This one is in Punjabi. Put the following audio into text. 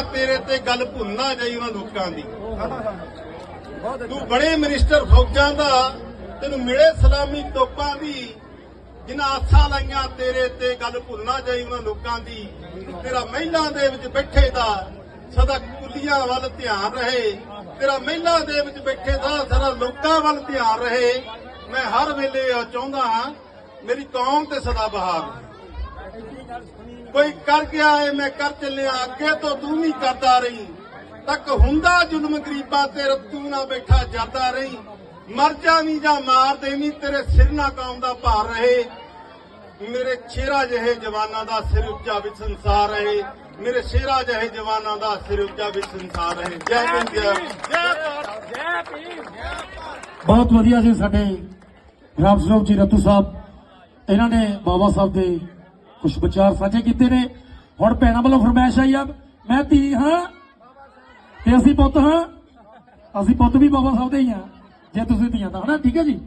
ਲਈਆਂ ਤੇਰੇ ਤੇ ਗੱਲ ਭੁੱਲ ਨਾ ਜਾਈ ਉਹਨਾਂ ਲੋਕਾਂ ਦੀ। ਤੂੰ ਬੜੇ ਮਿਨਿਸਟਰ ਫੌਜਾਂ ਦਾ ਤੈਨੂੰ ਮਿਲੇ ਸਲਾਮੀ ਤੋਪਾਂ ਦੀ ਜਿਨ੍ਹਾਂ ਆਸਾਂ ਲਾਈਆਂ ਤੇਰੇ ਤੇ ਗੱਲ ਭੁੱਲ ਨਾ ਜਾਈ ਉਹਨਾਂ ਲੋਕਾਂ ਦੀ। ਤੇਰਾ ਮਹਿਲਾਂ ਦੇ ਵਿੱਚ ਬੈਠੇ ਦਾ ਸਦਾ ਕੁਲੀਆਂ ਵੱਲ ਧਿਆਨ ਰਹੇ। ਤੇਰਾ ਮਹਿਲਾਂ ਦੇ ਵਿੱਚ ਬੈਠੇ ਦਾ ਸਦਾ ਲੋਕਾਂ ਵੱਲ ਧਿਆਨ ਰਹੇ। ਮੈਂ ਹਰ ਵੇਲੇ ਚਾਹੁੰਦਾ ਹਾਂ ਮੇਰੀ ਕੌਮ ਤੇ ਸਦਾ ਬਹਾਰ ਕੋਈ ਕਰ ਗਿਆ ਏ ਮੈਂ ਕਰ ਚੱਲਿਆ ਅੱਗੇ ਤੋਂ ਤੂੰ ਵੀ ਕਰਦਾ ਰਹੀ। ਤੱਕ ਹੁੰਦਾ ਜ਼ੁਲਮ ਗਰੀਬਾਂ ਤੇ ਤੂੰ ਨਾ ਬੈਠਾ ਜਰਦਾ ਰਹੀ। ਮਰ ਜਾਵੀਂ ਜਾਂ ਮਾਰ ਦੇਵੀਂ ਤੇਰੇ ਸਿਰ ਨਾ ਕੌਮ ਦਾ ਭਾਰ ਰਹੇ। ਮੇਰੇ ਸ਼ੇਰਾ ਜਿਹੇ ਜਵਾਨਾਂ ਦਾ ਸਿਰ ਉੱਚਾ ਵੀ ਸੰਸਾਰ ਰਹੇ। ਮੇਰੇ ਸ਼ੇਰਾ ਜਿਹੇ ਜਵਾਨਾਂ ਦਾ ਸਿਰ ਉੱਚਾ ਵੀ ਸੰਸਾਰ ਰਹੇ। ਜੈ ਹਿੰਦ ਜੈ ਬਹੁਤ ਵਧੀਆ ਜੀ ਸਾਡੇ ਰਾਮ ਸਰੋਵ ਜੀ ਰਤੂ ਸਾਹਿਬ। ਇਹਨਾਂ ਨੇ ਬਾਬਾ ਸਾਹਿਬ ਦੇ ਕੁਝ ਵਿਚਾਰ ਸਾਂਝੇ ਕੀਤੇ ਨੇ। ਹੁਣ ਭੈਣਾਂ ਵੱਲੋਂ ਫਰਮਾਇਸ਼ ਆਈ ਆ, ਮੈਂ ਧੀ ਹਾਂ ਤੇ ਅਸੀਂ ਪੁੱਤ ਹਾਂ। ਅਸੀਂ ਪੁੱਤ ਵੀ ਬਾਬਾ ਸਾਹਿਬ ਦੇ ਹੀ ਆ ਜੇ ਤੁਸੀਂ ਧੀਆਂ ਤਾਂ। ਹਨਾ? ਠੀਕ ਹੈ ਜੀ?